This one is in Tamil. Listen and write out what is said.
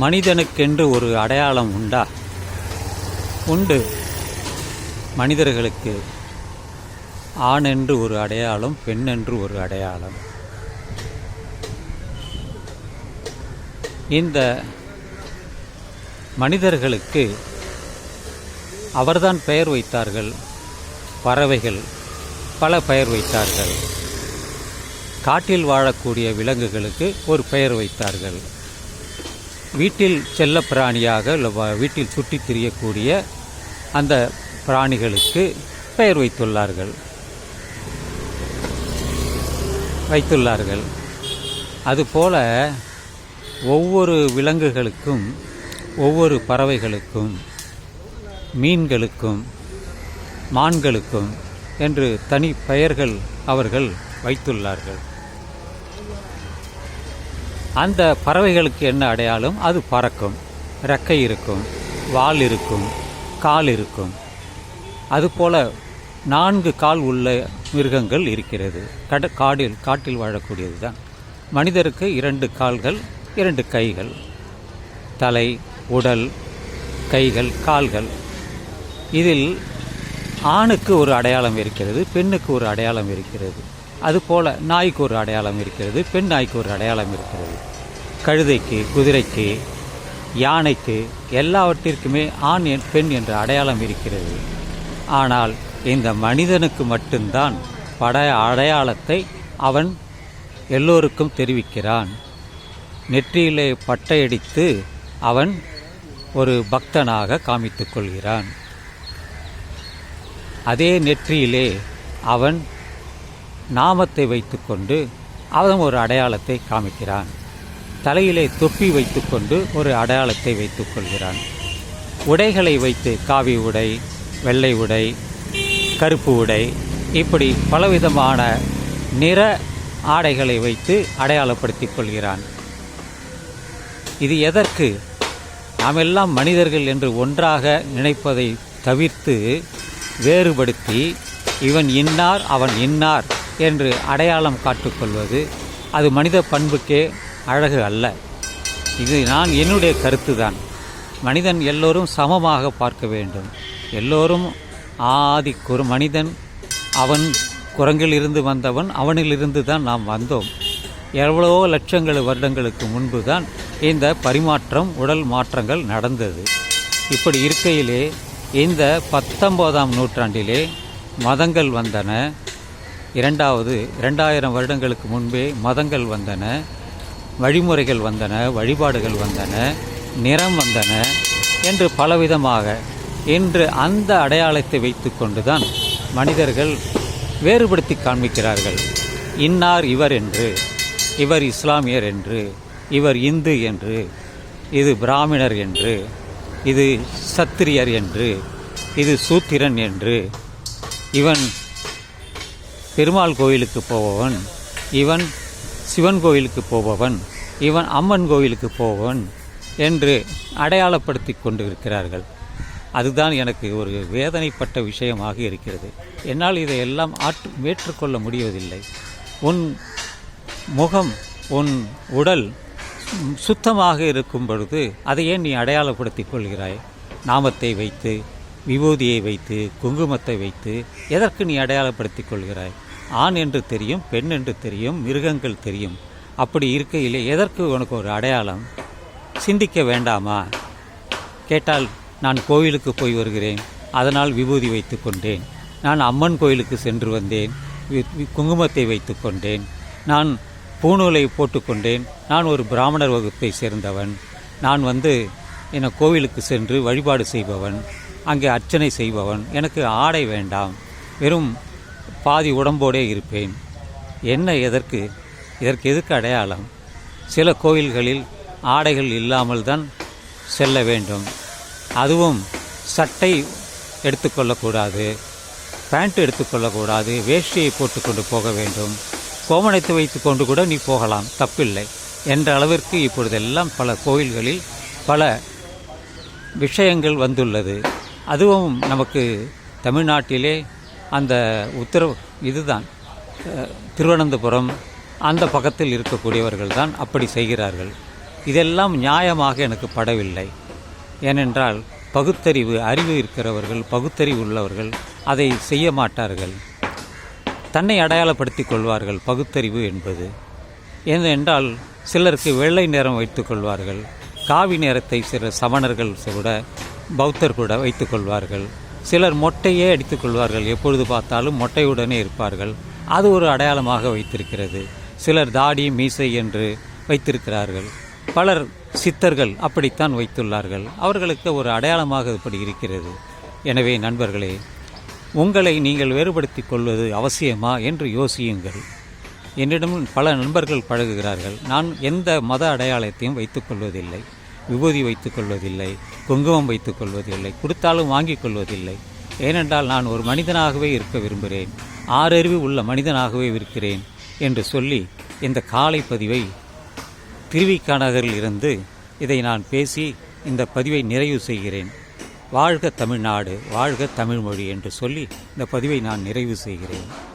மனிதனுக்கென்று ஒரு அடையாளம் உண்டா? உண்டு. மனிதர்களுக்கு ஆண் என்று ஒரு அடையாளம் பெண் என்று ஒரு அடையாளம். இந்த மனிதர்களுக்கு அவர்தான் பெயர் வைத்தார்கள் பறவைகள் பல பெயர் வைத்தார்கள். காட்டில் வாழக்கூடிய விலங்குகளுக்கு ஒரு பெயர் வைத்தார்கள். வீட்டில் செல்ல பிராணியாக இல்லை வீட்டில் சுற்றித் திரியக்கூடிய அந்த பிராணிகளுக்கு பெயர் வைத்துள்ளார்கள். வைத்துள்ளார்கள். அதுபோல ஒவ்வொரு விலங்குகளுக்கும் ஒவ்வொரு பறவைகளுக்கும் மீன்களுக்கும் மான்களுக்கும் என்று தனி பெயர்கள் அவர்கள் வைத்துள்ளார்கள். அந்த பறவைகளுக்கு என்ன அடையாளம்? அது பறக்கும். ரெக்கை இருக்கும். வால் இருக்கும். கால் இருக்கும். அதுபோல நான்கு கால் உள்ள மிருகங்கள் இருக்கிறது. கட காடில் காட்டில் வாழக்கூடியது தான் மனிதருக்கு இரண்டு கால்கள் இரண்டு கைகள். தலை உடல் கைகள் கால்கள். இதில் ஆணுக்கு ஒரு அடையாளம் இருக்கிறது பெண்ணுக்கு ஒரு அடையாளம் இருக்கிறது. அதுபோல் நாய்க்கு ஒரு அடையாளம் இருக்கிறது பெண் நாய்க்கு ஒரு அடையாளம் இருக்கிறது. கழுதைக்கு குதிரைக்கு யானைக்கு எல்லாவற்றிற்குமே ஆண் என் பெண் என்ற அடையாளம் இருக்கிறது. ஆனால் இந்த மனிதனுக்கு மட்டும்தான் பட அடையாளத்தை அவன் எல்லோருக்கும் தெரிவிக்கிறான். நெற்றியிலே பட்டையடித்து அவன் ஒரு பக்தனாக காமித்துக் கொள்கிறான். அதே நெற்றியிலே அவன் நாமத்தை வைத்துக்கொண்டு அவன் ஒரு அடையாளத்தை காமிக்கிறான். தலையிலே தொப்பி வைத்துக்கொண்டு ஒரு அடையாளத்தை வைத்துக்கொள்கிறான். உடைகளை வைத்து காவி உடை வெள்ளை உடை கருப்பு உடை இப்படி பலவிதமான நிற ஆடைகளை வைத்து அடையாளப்படுத்திக் கொள்கிறான். இது எதற்கு? நாம் எல்லாம் மனிதர்கள் என்று ஒன்றாக நினைப்பதை தவிர்த்து வேறுபடுத்தி இவன் இன்னார் அவன் இன்னார் என்று அடையாளம் காட்டுக்கொள்வது அது மனித பண்புக்கே அழகு அல்ல. இது நான் என்னுடைய கருத்து தான் மனிதன் எல்லோரும் சமமாக பார்க்க வேண்டும். எல்லோரும் ஆதி குரு மனிதன் அவன் குரங்கிலிருந்து வந்தவன் அவனிலிருந்து தான் நாம் வந்தோம். எவ்வளவோ லட்சங்கள் வருடங்களுக்கு முன்பு தான் இந்த பரிமாற்றம் உடல் மாற்றங்கள் நடந்தது. இப்படி இருக்கையிலே இந்த பத்தொன்பதாம் நூற்றாண்டிலே மதங்கள் வந்தன. இரண்டாவது இரண்டாயிரம் வருடங்களுக்கு முன்பே மதங்கள் வந்தன வழிமுறைகள் வந்தன வழிபாடுகள் வந்தன நிறம் வந்தன என்று பலவிதமாக இன்று அந்த அடையாளத்தை வைத்து கொண்டுதான் மனிதர்கள் வேறுபடுத்தி காண்பிக்கிறார்கள். இன்னார் இவர் என்று இவர் இஸ்லாமியர் என்று இவர் இந்து என்று இது பிராமணர் என்று இது சத்திரியர் என்று இது சூத்திரன் என்று இவன் பெருமாள் கோயிலுக்கு போபவன் இவன் சிவன் கோயிலுக்கு போபவன் இவன் அம்மன் கோயிலுக்கு போபவன் என்று அடையாளப்படுத்தி கொண்டு இருக்கிறார்கள் அதுதான் எனக்கு ஒரு வேதனைப்பட்ட விஷயமாக இருக்கிறது. என்னால் இதையெல்லாம் ஆற்று ஏற்றுக்கொள்ள முடிவதில்லை. உன் முகம் உன் உடல் சுத்தமாக இருக்கும் பொழுது அதை ஏன் நீ அடையாளப்படுத்திக் கொள்கிறாய்? நாமத்தை வைத்து விபூதியை வைத்து குங்குமத்தை வைத்து எதற்கு நீ அடையாளப்படுத்திக் கொள்கிறாய்? ஆண் என்று தெரியும் பெண் என்று தெரியும் மிருகங்கள் தெரியும். அப்படி இருக்கையிலே எதற்கு உனக்கு ஒரு அடையாளம்? சிந்திக்க வேண்டாமா? கேட்டால் நான் கோவிலுக்கு போய் வருகிறேன். அதனால் விபூதி வைத்து கொண்டேன். நான் அம்மன் கோயிலுக்கு சென்று வந்தேன். குங்குமத்தை வைத்து கொண்டேன். நான் பூணூலை போட்டுக்கொண்டேன் நான் ஒரு பிராமணர் வகுப்பை சேர்ந்தவன். நான் வந்து என கோவிலுக்கு சென்று வழிபாடு செய்பவன். அங்கே அர்ச்சனை செய்பவன். எனக்கு ஆடை வேண்டாம். வெறும் பாதி உடம்போடே இருப்பேன். என்ன எதற்கு? இதற்கு எதுக்கு அடையாளம்? சில கோயில்களில் ஆடைகள் இல்லாமல் தான் செல்ல வேண்டும். அதுவும் சட்டை எடுத்துக்கொள்ளக்கூடாது பேண்ட் எடுத்துக்கொள்ளக்கூடாது வேஷ்டியை போட்டுக்கொண்டு போக வேண்டும். கோமணத்தை வைத்துக்கொண்டு கூட நீ போகலாம் தப்பில்லை. என்ற அளவிற்கு இப்பொழுதெல்லாம் பல கோயில்களில் பல விஷயங்கள் வந்துள்ளது. அதுவும் நமக்கு தமிழ்நாட்டிலே அந்த உத்தரவு இதுதான். திருவனந்தபுரம் அந்த பக்கத்தில் இருக்கக்கூடியவர்கள் தான் அப்படி செய்கிறார்கள். இதெல்லாம் நியாயமாக எனக்கு படவில்லை. ஏனென்றால் பகுத்தறிவு அறிவு இருக்கிறவர்கள் பகுத்தறிவு உள்ளவர்கள் அதை செய்ய மாட்டார்கள். தன்னை அடையாளப்படுத்திக் கொள்வார்கள் பகுத்தறிவு என்பது. ஏனென்றால் சிலருக்கு வெள்ளை நிறம் வைத்துக்கொள்வார்கள் காவி நிறத்தை சில சமணர்கள் கூட பௌத்தர் கூட வைத்துக்கொள்வார்கள் சிலர் மொட்டையே எடுத்துக்கொள்வார்கள் எப்பொழுது பார்த்தாலும் மொட்டையுடனே இருப்பார்கள். அது ஒரு அடையாளமாக வைத்திருக்கிறது. சிலர் தாடி மீசை என்று வைத்திருக்கிறார்கள். பலர் சித்தர்கள் அப்படித்தான் வைத்துள்ளார்கள். அவர்களுக்கு ஒரு அடையாளமாக இப்படி இருக்கிறது. எனவே நண்பர்களே உங்களை நீங்கள் வேறுபடுத்திக் கொள்வது அவசியமா என்று யோசியுங்கள். என்னிடம் பல நண்பர்கள் பழகுகிறார்கள். நான் எந்த மத அடையாளத்தையும் வைத்துக்கொள்வதில்லை விபூதி வைத்துக் கொள்வதில்லை குங்குமம் வைத்துக் கொள்வதில்லை கொடுத்தாலும் வாங்கிக் கொள்வதில்லை. ஏனென்றால் நான் ஒரு மனிதனாகவே இருக்க விரும்புகிறேன். ஆறறிவு உள்ள மனிதனாகவே இருக்கிறேன் என்று சொல்லி இந்த காலை பதிவை திருவிக்கா நகரில் இருந்து இதை நான் பேசி இந்த பதிவை நிறைவு செய்கிறேன். வாழ்க தமிழ்நாடு வாழ்க தமிழ்மொழி என்று சொல்லி இந்த பதிவை நான் நிறைவு செய்கிறேன்.